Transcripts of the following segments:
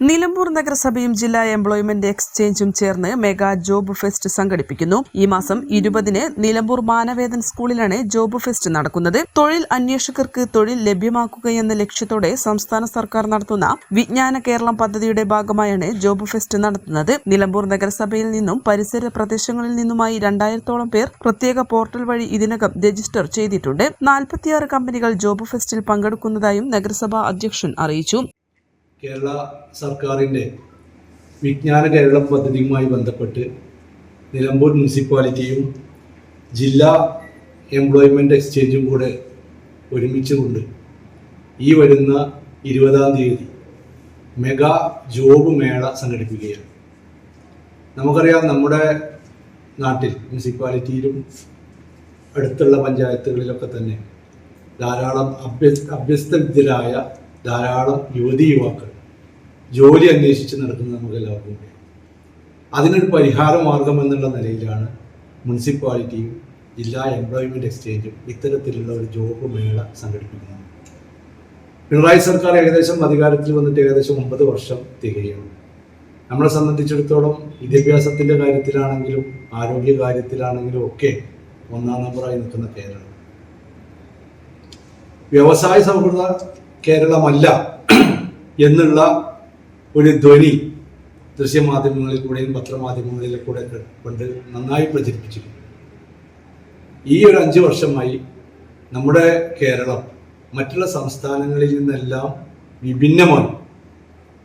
Nilambur നഗരസഭയും ജില്ലാ employment എക്സ്ചേഞ്ചും ചേർന്ന് മെഗാ ജോബ് ഫെസ്റ്റ് സംഘടിപ്പിക്കുന്നു. ഈ മാസം ഇരുപതിന് നിലമ്പൂർ മാനവേദൻ സ്കൂളിലാണ് ജോബ് ഫെസ്റ്റ് നടക്കുന്നത്. തൊഴിൽ അന്വേഷകർക്ക് തൊഴിൽ ലഭ്യമാക്കുകയെന്ന ലക്ഷ്യത്തോടെ സംസ്ഥാന സർക്കാർ നടത്തുന്ന വിജ്ഞാന കേരളം പദ്ധതിയുടെ ഭാഗമായാണ് ജോബ് ഫെസ്റ്റ് നടത്തുന്നത്. നിലമ്പൂർ നഗരസഭയിൽ നിന്നും പരിസര പ്രദേശങ്ങളിൽ നിന്നുമായി രണ്ടായിരത്തോളം പേർ പ്രത്യേക പോർട്ടൽ വഴി ഇതിനകം രജിസ്റ്റർ ചെയ്തിട്ടുണ്ട്. നാൽപ്പത്തിയാറ് കമ്പനികൾ ജോബ് ഫെസ്റ്റിൽ പങ്കെടുക്കുന്നതായും നഗരസഭാ അധ്യക്ഷൻ അറിയിച്ചു. കേരള സർക്കാരിന്റെ വിജ്ഞാന കേരളം പദ്ധതിയുമായി ബന്ധപ്പെട്ട് നിലമ്പൂർ മുനിസിപ്പാലിറ്റിയും ജില്ലാ എംപ്ലോയ്മെന്റ് എക്സ്ചേഞ്ചും കൂടെ ഒരുമിച്ചുകൊണ്ട് ഈ വരുന്ന ഇരുപതാം തീയതി മെഗാ ജോബ് മേള സംഘടിപ്പിക്കുകയാണ്. നമുക്കറിയാം നമ്മുടെ നാട്ടിൽ മുനിസിപ്പാലിറ്റിയിലും അടുത്തുള്ള പഞ്ചായത്തുകളിലൊക്കെ തന്നെ ധാരാളം അഭ്യ അഭ്യസ്തവിദ്യരായ ധാരാളം യുവതി യുവാക്കൾ ജോലി അന്വേഷിച്ച് നടക്കുന്നത് നമുക്ക് എല്ലാവർക്കും അറിയാം. അതിനൊരു പരിഹാര മാർഗം എന്നുള്ള നിലയിലാണ് മുനിസിപ്പാലിറ്റിയും ജില്ലാ എംപ്ലോയ്മെന്റ് എക്സ്ചേഞ്ചും ഇത്തരത്തിലുള്ള ഒരു ജോബ് മേള സംഘടിപ്പിക്കുന്നത്. പിണറായി സർക്കാർ ഏകദേശം അധികാരത്തിൽ വന്നിട്ട് ഏകദേശം ഒമ്പത് വർഷം തികയാണ് നമ്മളെ സംബന്ധിച്ചിടത്തോളം വിദ്യാഭ്യാസത്തിന്റെ കാര്യത്തിലാണെങ്കിലും ആരോഗ്യ കാര്യത്തിലാണെങ്കിലും ഒക്കെ ഒന്നാം നമ്പറായി നിൽക്കുന്ന കേരളം. വ്യവസായ സൗഹൃദ കേരളമല്ല എന്നുള്ള ഒരു ധ്വനി ദൃശ്യമാധ്യമങ്ങളിൽ കൂടെയും പത്രമാധ്യമങ്ങളിലും കൂടെ കൊണ്ട് നന്നായി പ്രചരിപ്പിച്ചിരുന്നു. ഈ ഒരു അഞ്ച് വർഷമായി നമ്മുടെ കേരളം മറ്റുള്ള സംസ്ഥാനങ്ങളിൽ നിന്നെല്ലാം വിഭിന്നമായി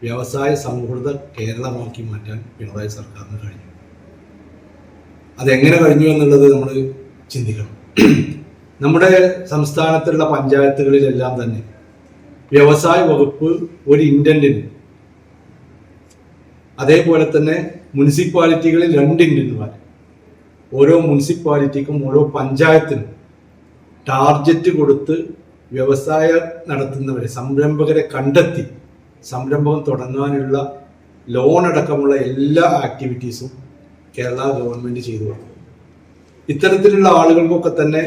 വ്യവസായ സൗഹൃദ കേരളമാക്കി മാറ്റാൻ പിണറായി സർക്കാരിന് കഴിഞ്ഞു. അതെങ്ങനെ കഴിഞ്ഞു എന്നുള്ളത് നമ്മൾ ചിന്തിക്കണം. നമ്മുടെ സംസ്ഥാനത്തുള്ള പഞ്ചായത്തുകളിലെല്ലാം തന്നെ വ്യവസായ വകുപ്പ് ഒരു ഇന്റന്റിന് അതേപോലെ തന്നെ മുനിസിപ്പാലിറ്റികളിൽ രണ്ട് ഇന്റന്റുമാർ ഓരോ മുനിസിപ്പാലിറ്റിക്കും ഓരോ പഞ്ചായത്തിനും ടാർജറ്റ് കൊടുത്ത് വ്യവസായം നടത്തുന്നവരെ സംരംഭകരെ കണ്ടെത്തി സംരംഭം തുടങ്ങാനുള്ള ലോൺ അടക്കമുള്ള എല്ലാ ആക്ടിവിറ്റീസും കേരള ഗവൺമെന്റ് ചെയ്തു കൊടുക്കും ഇത്തരത്തിലുള്ള ആളുകൾക്കൊക്കെ തന്നെ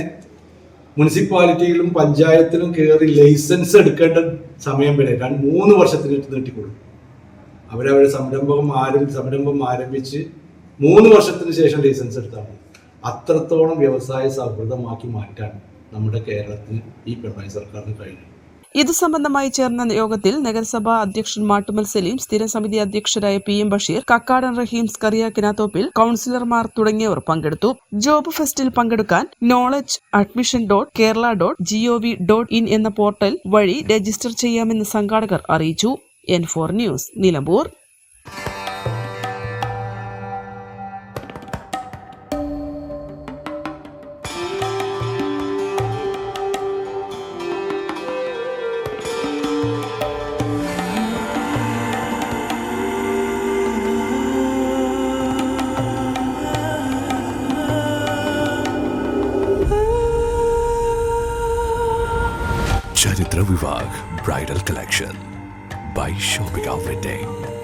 മുനിസിപ്പാലിറ്റിയിലും പഞ്ചായത്തിലും കയറി ലൈസൻസ് എടുക്കേണ്ട സമയം വരെ മൂന്ന് വർഷത്തിന് നീട്ടിക്കൊടുക്കും. അവരവരുടെ സംരംഭം ആരും സംരംഭം ആരംഭിച്ച് മൂന്ന് വർഷത്തിന് ശേഷം ലൈസൻസ് എടുത്താൽ മതി അത്രത്തോളം വ്യവസായ സൗഹൃദമാക്കി മാറ്റാൻ നമ്മുടെ കേരളത്തിന് ഈ പിണറായി സർക്കാരിന് കഴിഞ്ഞു. ഇത് സംബന്ധമായി ചേർന്ന യോഗത്തിൽ നഗരസഭാ അധ്യക്ഷൻ മാട്ടുമൽ സലീം സ്ഥിരം സമിതി അധ്യക്ഷരായ പി എം ബഷീർ കക്കാടൻ റഹീം സ്കറിയ കിനാത്തോപ്പിൽ കൌൺസിലർമാർ തുടങ്ങിയവർ പങ്കെടുത്തു. ജോബ് ഫെസ്റ്റിൽ പങ്കെടുക്കാൻ knowledge admission dot Kerala dot G O V dot in എന്ന പോർട്ടൽ വഴി രജിസ്റ്റർ ചെയ്യാമെന്ന് സംഘാടകർ അറിയിച്ചു. N four news Nilambur Charithra Vivah bridal collection by Shobi Alfred Day.